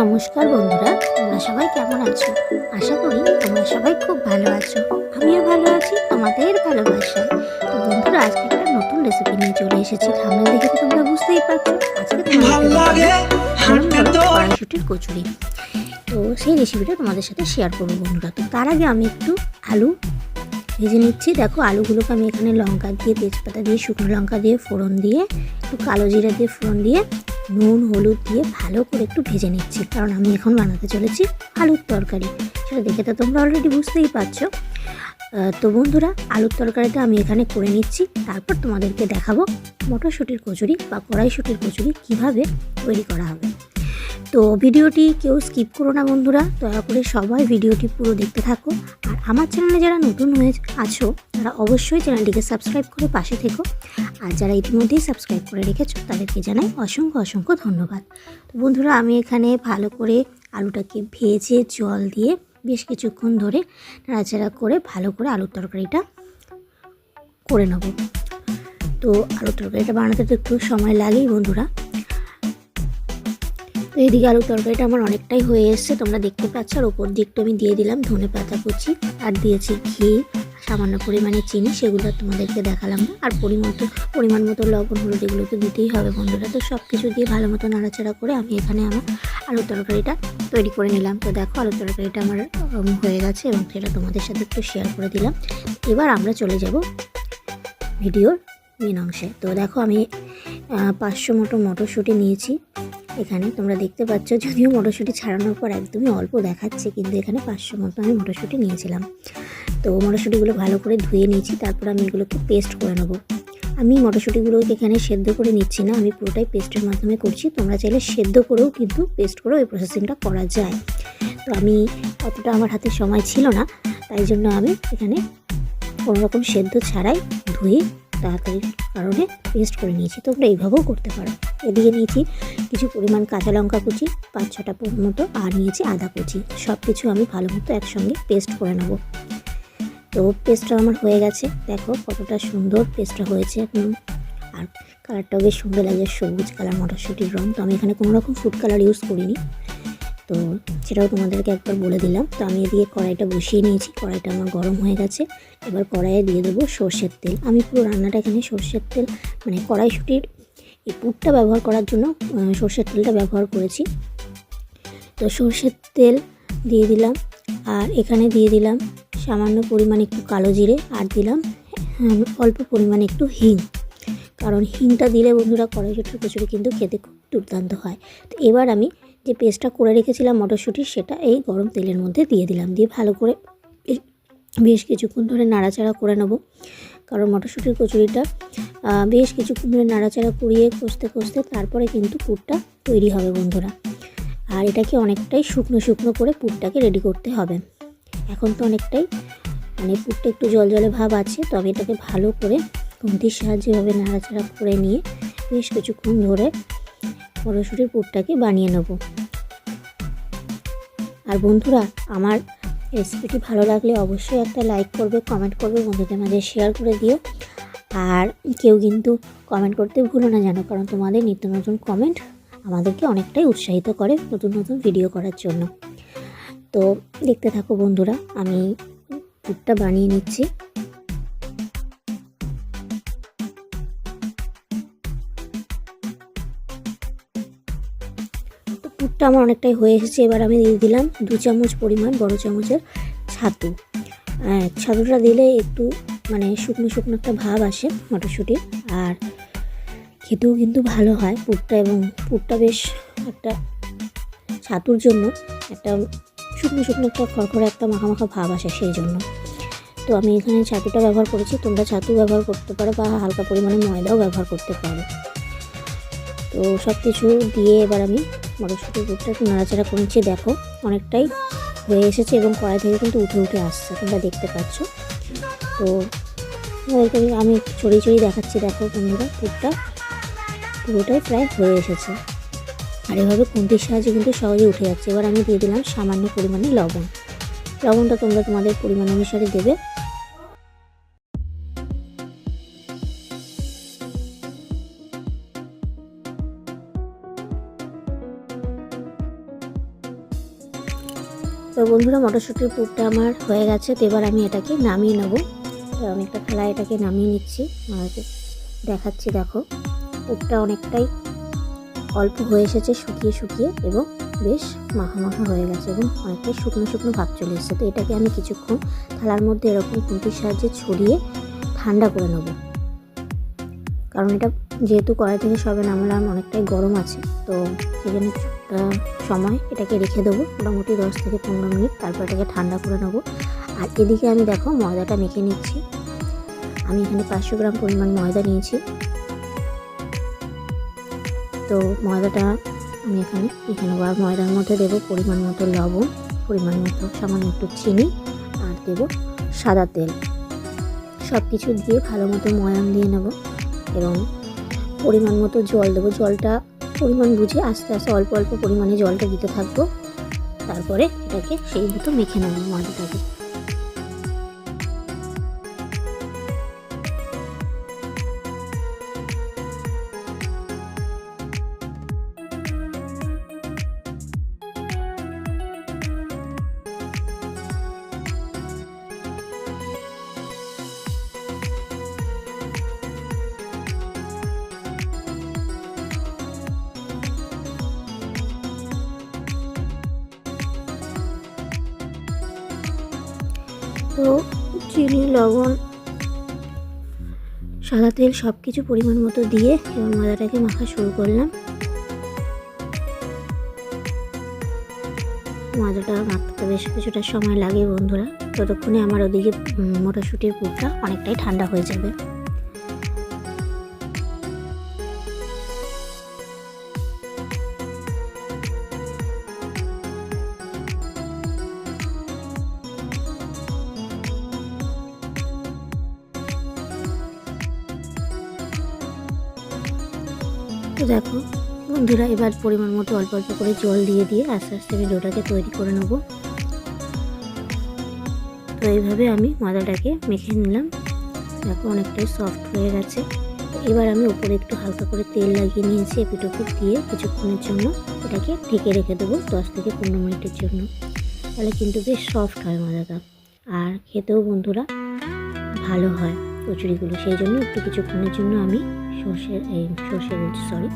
নমস্কার বন্ধুরা তোমরা সবাই কেমন আছো? আশা করি তোমরা সবাই খুব ভালো আছো। আমিও ভালো আছি তোমাদের ভালোবাসায়। তো বন্ধুরা আজকে একটা নতুন রেসিপি নিয়ে চলে এসেছি। থামনেল দেখে তোমরা বুঝতেই পারছ। আজকে কড়াইশুটির কচুরি। তো সেই রেসিপিটা তোমাদের সাথে শেয়ার করব বন্ধুরা। তো তার আগে আমি একটু আলু ভেজে নিচ্ছি। দেখো আলুগুলোকে আমি এখানে লঙ্কা দিয়ে তেজপাতা দিয়ে শুকনো লঙ্কা দিয়ে ফোড়ন দিয়ে একটু কালো জিরা দিয়ে ফোড়ন দিয়ে নুন, হলুদ দিয়ে ভালো করে একটু ভেজে নিচ্ছি। কারণ আমি এখন বানাতে চলেছি আলুর তরকারি। সেটা দেখে তো তোমরা অলরেডি বুঝতেই পারছ। তো বন্ধুরা, আলুর তরকারিটা আমি এখানে করে নিচ্ছি। তারপর তোমাদেরকে দেখাবো মটরশুঁটির কচুরি বা কড়াইশুঁটির কচুরি কীভাবে তৈরি করা হবে। তো ভিডিওটি কেউ স্কিপ করো না বন্ধুরা, দয়া করে সবাই ভিডিওটি পুরো দেখতে থাকো। আর আমার চ্যানেলে যারা নতুন হয়ে আছো, তারা অবশ্যই চ্যানেলটিকে সাবস্ক্রাইব করে পাশে থেকো। আর যারা ইতিমধ্যেই সাবস্ক্রাইব করে রেখেছো, তাদেরকে জানাই অসংখ্য অসংখ্য ধন্যবাদ। তো বন্ধুরা, আমি এখানে ভালো করে আলুটাকে ভেজে জল দিয়ে বেশ কিছুক্ষণ ধরে নাড়াচাড়া করে ভালো করে আলুর তরকারিটা করে নেব। তো আলুর তরকারিটা বানাতে তো একটু সময় লাগেই বন্ধুরা। তো এইদিকে আলুর তরকারিটা আমার অনেকটাই হয়ে এসছে, তোমরা দেখতে পাচ্ছ। আর ওপর দিকটা আমি দিয়ে দিলাম ধনে পাতা কুচি, আর দিয়েছি ঘি, সামান্য পরিমাণে চিনি, সেগুলো তোমাদেরকে দেখালাম। না আর পরিমাণ পরিমাণ মতো লবণ, হলুদ এগুলো তো দিতেই হবে বন্ধুরা। তো সব কিছু দিয়ে ভালো মতো নাড়াচাড়া করে আমি এখানে আমার আলুর তরকারিটা তৈরি করে নিলাম। তো দেখো, আলুর তরকারিটা আমার হয়ে গেছে এবং সেটা তোমাদের সাথে একটু শেয়ার করে দিলাম। এবার আমরা চলে যাব ভিডিওর মেন অংশে তো দেখো আমি পাঁচশো মতো মটরশুঁটি নিয়েছি। এখানে তোমরা দেখতে পাচ্ছ যদিও মটরশুঁটি ছাড়ানোর পর একদমই অল্প দেখাচ্ছে, কিন্তু এখানে পাঁচশো মতো আমি মটরশুঁটি নিয়েছিলাম। তো মটরশুঁটিগুলো ভালো করে ধুয়ে নিয়েছি, তারপর আমি এগুলোকে পেস্ট করে নেব। আমি মটরশুঁটিগুলোকে এখানে সেদ্ধ করে নিচ্ছি না, আমি পুরোটাই পেস্টের মাধ্যমে করছি, তোমরা চাইলে সেদ্ধ করেও কিন্তু পেস্ট করেও এই প্রসেসিংটা করা যায়। তো আমি অতটা আমার হাতে সময় ছিল না, তাই জন্য আমি এখানে কোনো রকম সেদ্ধ ছাড়াই ধুয়ে তাড়াতাড়ির কারণে পেস্ট করে নিয়েছি। তোমরা এইভাবেও করতে পারো। এদিকে নিয়েছি কিছু পরিমাণ কাঁচা লঙ্কা কুচি, পাঁচ ছটা মতো, আর নিয়েছি আদা কুচি। সব কিছু আমি ভালো মতো একসঙ্গে পেস্ট করে নেব। তো পেস্টটা আমার হয়ে গেছে। দেখো কতটা সুন্দর পেস্টটা হয়েছে একদম আর কালারটাও বেশ সুন্দর লাগে সবুজ কালার মটরশুঁটির রঙ তো আমি এখানে কোনো রকম ফুড কালার ইউজ করিনি। তো সেটাও তোমাদেরকে একবার বলে দিলাম। তো আমি এদিকে কড়াইটা বসিয়ে নিয়েছি। কড়াইটা আমার গরম হয়ে গেছে। এবার কড়াইয়ে দিয়ে দেবো সর্ষের তেল। আমি পুরো রান্নাটা এখানে সর্ষের তেল মানে কড়াইশুঁটির এই পুরটা ব্যবহার করার জন্য সর্ষের তেলটা ব্যবহার করেছি। তো সর্ষের তেল দিয়ে দিলাম। আর এখানে দিয়ে দিলাম সামান্য পরিমাণে একটু কালো জিরে আর দিলাম অল্প পরিমাণে একটু হিং। কারণ হিংটা দিলে বন্ধুরা কড়াইশুটির কচুরি কিন্তু খেতে খুব দুর্দান্ত হয়। তো এবার আমি যে পেস্টটা করে রেখেছিলাম মটরশুঁটি, সেটা এই গরম তেলের মধ্যে দিয়ে দিলাম। দিয়ে ভালো করে বেশ- কিছুক্ষণ ধরে নাড়াচাড়া করে নেব। কারণ মটরশুঁটির কচুরিটা বেশ কিছুক্ষণ ধরে নাড়াচাড়া করিয়ে কষতে কষতে তারপরে কিন্তু পুরটা তৈরি হবে বন্ধুরা। আর এটাকে অনেকটাই শুকনো শুকনো করে পুরটাকে রেডি করতে হবে। এখন তো অনেকটাই মানে পুরটা একটু জল জলে ভাব আছে, তবে এটাকে ভালো করে খুন্তির সাহায্যে এভাবে নাড়াচাড়া করে নিয়ে বেশ কিছুক্ষণ ধরে মটরশুঁটির পুরটাকে বানিয়ে নেব। আর বন্ধুরা, আমার রেসিপিটি ভালো লাগলে অবশ্যই একটা লাইক করবে কমেন্ট করবে, বন্ধুদের মাঝে শেয়ার করে দিও। আর কেউ কিন্তু কমেন্ট করতে ভুলো না জানো কারণ তোমাদের নিত্য নতুন কমেন্ট আমাদেরকে অনেকটাই উৎসাহিত করে নতুন নতুন ভিডিও করার জন্য। তো দেখতে থাকো বন্ধুরা, আমি পুরটা বানিয়ে নিচ্ছি। তো আমার অনেকটাই হয়ে এসেছে, এবার আমি দিয়ে দিলাম দু চামচ পরিমাণ বড় চামচের ছাতু। ছাতুটা দিলে একটু মানে শুকনো শুকনো একটা ভাব আসে মটরশুঁটির আর খেতেও কিন্তু ভালো হয় পুরটা, এবং পুরটা বেশ একটা ছাতুর জন্য একটা শুকনো শুকনো একটা খড়খড়ে একটা মাখা ভাব আসে সেই জন্য। তো আমি এখানে ছাতুটা ব্যবহার করেছি, তোমরা ছাতু ব্যবহার করতে পারো বা হালকা পরিমাণে ময়দাও ব্যবহার করতে পারো। তো সব কিছু দিয়ে এবার আমি মটরশুঁটির পুরটা একটু নাড়াচাড়া করেছি, দেখো অনেকটাই হয়ে এসেছে এবং কড়াই থেকে কিন্তু উঠে উঠে আসছে, তোমরা দেখতে পাচ্ছ। তো আমি- ছড়িয়ে ছড়িয়ে দেখাচ্ছি, দেখো বন্ধুরা, পুরটা পুরোটাই প্রায় হয়ে এসেছে। আর এভাবে খুন্তির সাহায্যে কিন্তু সহজে উঠে যাচ্ছে। এবার আমি দিয়ে দিলাম সামান্য পরিমাণে লবণ। লবণটা তোমরা তোমাদের পরিমাণ অনুসারে দেবে। বন্ধুরা মটরশুঁটির পুরটা আমার হয়ে গেছে, তো এবার আমি এটাকে নামিয়ে নেব। তো আমি একটা এটাকে নামিয়ে নিচ্ছি, আমাকে দেখাচ্ছি, দেখো। পুরটা অনেকটাই অল্প হয়ে এসেছে, শুকিয়ে শুকিয়ে, এবং বেশ মাখা মাখা হয়ে গেছে, এবং অনেকটাই শুকনো শুকনো ভাব চলে এসেছে। তো এটাকে আমি কিছুক্ষণ থালার মধ্যে এরকম খুন্তির সাহায্যে ছড়িয়ে ঠান্ডা করে নেব। কারণ এটা যেহেতু কড়াই থেকে সবে নামলাম, অনেকটাই গরম আছে, তো কিছুটা সময় এটাকে রেখে দেবো মোটামুটি দশ থেকে পনেরো মিনিট, তারপর এটাকে ঠান্ডা করে নেব। আর এদিকে আমি দেখো ময়দাটা মেখে নিচ্ছি। আমি এখানে পাঁচশো গ্রাম পরিমাণ ময়দা নিয়েছি। তো ময়দাটা আমি এখানে মেখে নেব। আর ময়দার মধ্যে দেবো পরিমাণ মতো লবণ, পরিমাণ মতো সামান্য একটু চিনি, আর দেবো সাদা তেল। সব কিছু দিয়ে ভালো মতো ময়াম দিয়ে নেব এবং পরিমাণ মতো জল দেবো। জলটা পরিমাণ বুঝে আস্তে আস্তে অল্প অল্প পরিমাণে জলটা দিতে থাকব। তারপরে এটাকে সেই মতো মেখে নেব ময়দাটাকে। তো চিনি, লবণ, সাদা তেল সব কিছু পরিমাণ মতো দিয়ে এবং ময়দাটাকে মাখা শুরু করলাম। ময়দাটা মাখতে বেশ কিছুটা সময় লাগে বন্ধুরা। ততক্ষণে আমার ওদিকে মটরশুঁটির পুরটা অনেকটাই ঠান্ডা হয়ে যাবে। দেখো। বন্ধুরা, এবার পরিমাণ মতো অল্প অল্প করে জল দিয়ে দিয়ে আস্তে আস্তে আমি ডোটাকে তৈরি করে নেব। তো এইভাবে আমি ময়দাটাকে মেখে নিলাম। দেখো, অনেকটাই সফট হয়ে গেছে। এবার আমি উপরে একটু হালকা করে তেল লাগিয়ে নিয়েছি এপিট ওপিট দিয়ে কিছুক্ষণের জন্য এটাকে ঢেকে রেখে দেবো দশ থেকে পনেরো মিনিটের জন্য। তাহলে কিন্তু বেশ সফট হয় ময়দাটা। আর খেতেও বন্ধুরা ভালো হয় কচুরিগুলো। সেই জন্য একটু কিছুক্ষণের জন্য আমি সর্ষের এই সর্ষে বলছি সরি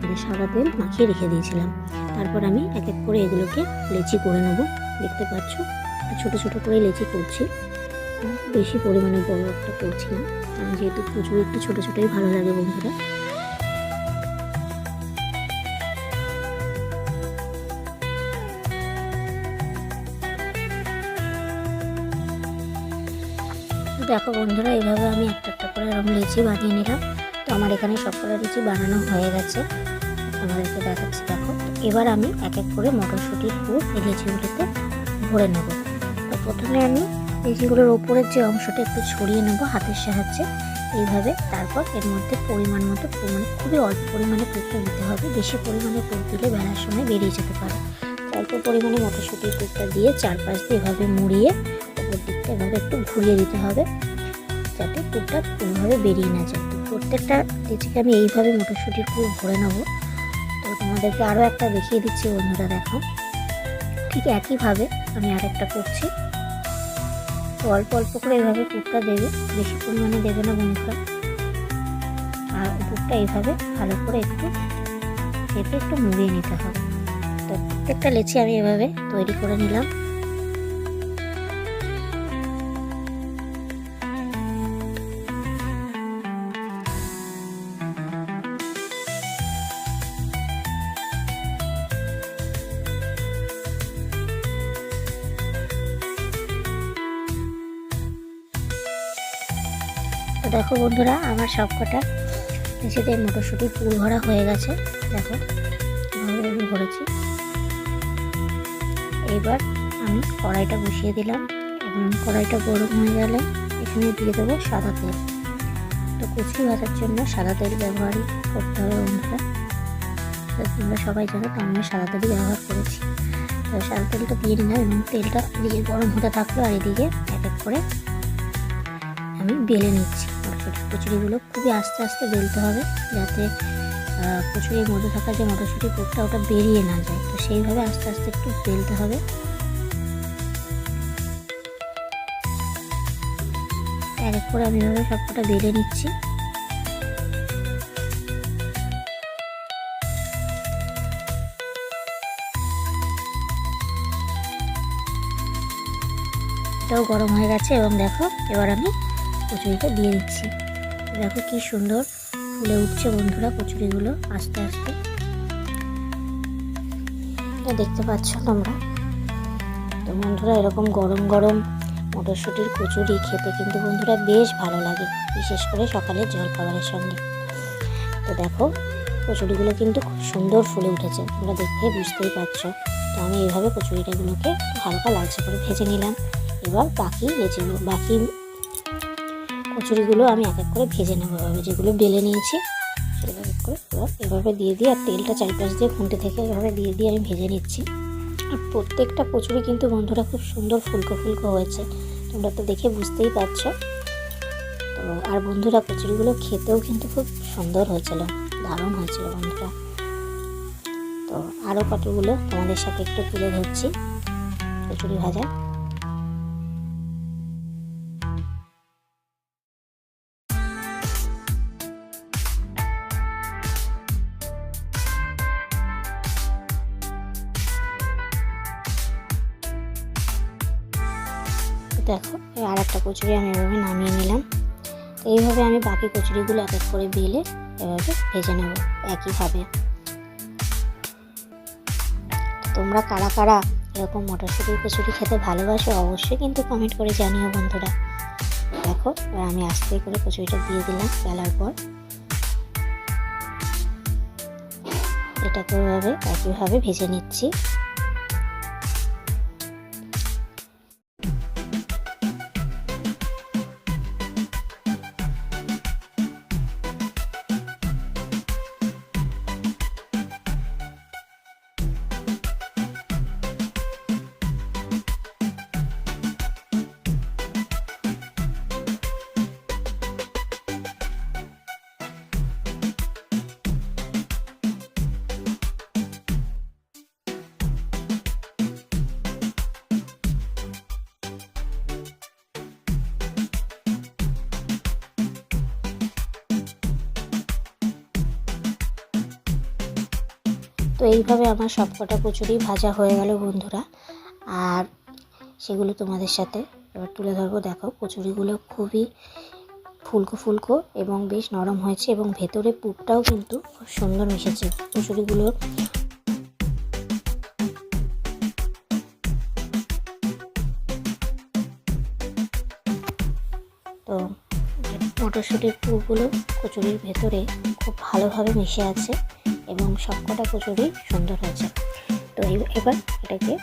মানে সাদা তেল মাখিয়ে রেখে দিয়েছিলাম। তারপর আমি এক এক করে এগুলোকে লেচি করে নেব, দেখতে পাচ্ছ? ছোটো ছোটো করে লেচি করছি। বেশি পরিমাণে বড় একটা করছি না, কারণ যেহেতু প্রচুর, একটু ছোটো ছোটোই ভালো লাগে বন্ধুরা। দেখো বন্ধুরা এইভাবে আমি একটা একটা করে এরকম লেচি বানিয়ে নিলাম। আমার এখানে সবকটা লিচি বানানো হয়ে গেছে। আমাদেরকে দেখাচ্ছি, দেখো। এবার আমি এক এক করে মটরশুঁটির পুর এই লিচিগুলোতে ভরে নেব। তো প্রথমে আমি লিচিগুলোর ওপরের যে অংশটা একটু ছড়িয়ে নেব হাতের সাহায্যে। এইভাবে তারপর এর মধ্যে পরিমাণ মতো মানে খুবই অল্প পরিমাণে পুরটা দিতে হবে। বেশি পরিমাণে পুর দিলে বেলার সময় বেরিয়ে যেতে পারে। অল্প পরিমাণে মটরশুঁটির পুরটা দিয়ে চারপাশ দিয়ে এভাবে মুড়িয়ে ওপর দিকটা এভাবে একটু ঘুরিয়ে দিতে হবে। যাতে পুরটা কোনোভাবে বেরিয়ে না যায়। প্রত্যেকটা লিচিকে আমি এইভাবে মটরশুঁটির পুর ভরে নেব। তো তোমাদেরকে আরও একটা দেখিয়ে দিচ্ছি বন্ধুরা, দেখো। ঠিক একইভাবে আমি আরেকটা করছি। তো অল্প অল্প করে এইভাবে পুরটা দেবে, বেশি পরিমাণে দেবে না বন্ধুরা। আর পুরটা এইভাবে ভালো করে একটু চেপে একটু মুড়িয়ে নিতে হবে। তো প্রত্যেকটা লেচি আমি এভাবে তৈরি করে নিলাম। দেখো বন্ধুরা, আমার সবকটা নিচেতে মটরশুঁটি পুর ভরা হয়ে গেছে। দেখো, এভাবে আমি ভরেছি। এইবার আমি কড়াইটা বসিয়ে দিলাম। এবং কড়াইটা গরম হয়ে গেলে এখানে দিয়ে দেবো সাদা তেল। তো কুচি ভাজার জন্য সাদা তেল ব্যবহারই করতে হবে বন্ধুরা। তোমরা সবাই জানো তো আমিও সাদা তেলই ব্যবহার করেছি। তো সাদা তেলটা দিয়ে নিলাম এবং তেলটা এদিকে গরম হতে থাকল আর এদিকে এক এক করে আমি বেলে নিচ্ছি। কচুরিগুলো খুবই আস্তে আস্তে বেলতে হবে যাতে কচুরির মধ্যে থাকা যে মটরশুঁটি পোকটা ওটা বেরিয়ে না যায়। তো সেইভাবে আস্তে আস্তে একটু বেলতে হবে। এক এক করে আমি এভাবে সবটা বেলে নিচ্ছি। এটাও গরম হয়ে গেছে এবং দেখো, এবার আমি কচুরিটা দিয়ে দিচ্ছি। দেখো কি সুন্দর ফুলে উঠছে বন্ধুরা কচুরিগুলো আস্তে আস্তে। দেখতে পাচ্ছ তোমরা? তো বন্ধুরা এরকম গরম গরম মটরশুঁটির কচুরি খেতে কিন্তু বন্ধুরা বেশ ভালো লাগে, বিশেষ করে সকালের জলখাবারের সঙ্গে। তো দেখো, কচুরিগুলো কিন্তু খুব সুন্দর ফুলে উঠেছে, তোমরা দেখে বুঝতেই পারছ। তো আমি এইভাবে কচুরিটাগুলোকে হালকা লালচে করে ভেজে নিলাম। এবার বাকি লেচিগুলো বাকি কচুরিগুলো আমি এক এক করে ভেজে নেব। এভাবে যেগুলো বেলে নিয়েছি, সেগুলো এক করে এভাবে দিয়ে দিয়ে আর তেলটা চারিপাশ দিয়ে খুঁটে থেকে এভাবে দিয়ে দিয়ে আমি ভেজে নিচ্ছি। আর প্রত্যেকটা কচুরি কিন্তু বন্ধুরা খুব সুন্দর ফুলকো ফুলকো হয়েছে। তোমরা তো দেখে বুঝতেই পারছ। তো আর বন্ধুরা, কচুরিগুলো খেতেও কিন্তু খুব সুন্দর হয়েছিল, দারুণ হয়েছিল বন্ধুরা। তো আরও কতগুলো তোমাদের সাথে একটু তুলে ধরছি। কচুরি ভাজা। কচুরি আমি এভাবে নামিয়ে নিলাম। তো এইভাবে আমি বাকি কচুরিগুলো এক এক করে বেলে এভাবে ভেজে নেব একইভাবে। তোমরা কারা কারা এরকম মটরশুঁটির কচুরি খেতে ভালোবাসো অবশ্যই কিন্তু কমেন্ট করে জানিও বন্ধুরা। দেখো, এবার আমি আস্তে করে কচুরিটা দিয়ে দিলাম বেলার পর। এটাকে এভাবে একইভাবে ভেজে নিচ্ছি। তো এইভাবে আমার সবকটা কচুরি ভাজা হয়ে গেল বন্ধুরা। আর সেগুলো তোমাদের সাথে এবার তুলে ধরবো। দেখো, কচুরিগুলো খুবই ফুলকো ফুলকো এবং বেশ নরম হয়েছে এবং ভেতরে পুরটাও কিন্তু খুব সুন্দর মিশেছে। কচুরিগুলো তো মটরশুঁটির পুরগুলো কচুরির ভেতরে খুব ভালোভাবে মিশে আছে। এবং সবকটা কচুরি সুন্দর হয়েছে। তো এবার এটাকে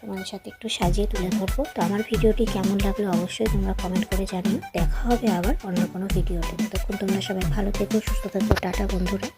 তোমাদের সাথে একটু সাজিয়ে তুলে ধরবো। তো আমার ভিডিওটি কেমন লাগল অবশ্যই তোমরা কমেন্ট করে জানিও। দেখা হবে আবার অন্য কোনো ভিডিওতে। তখন তোমরা সবাই ভালো থেকো, সুস্থ থাকো। টাটা বন্ধুরা।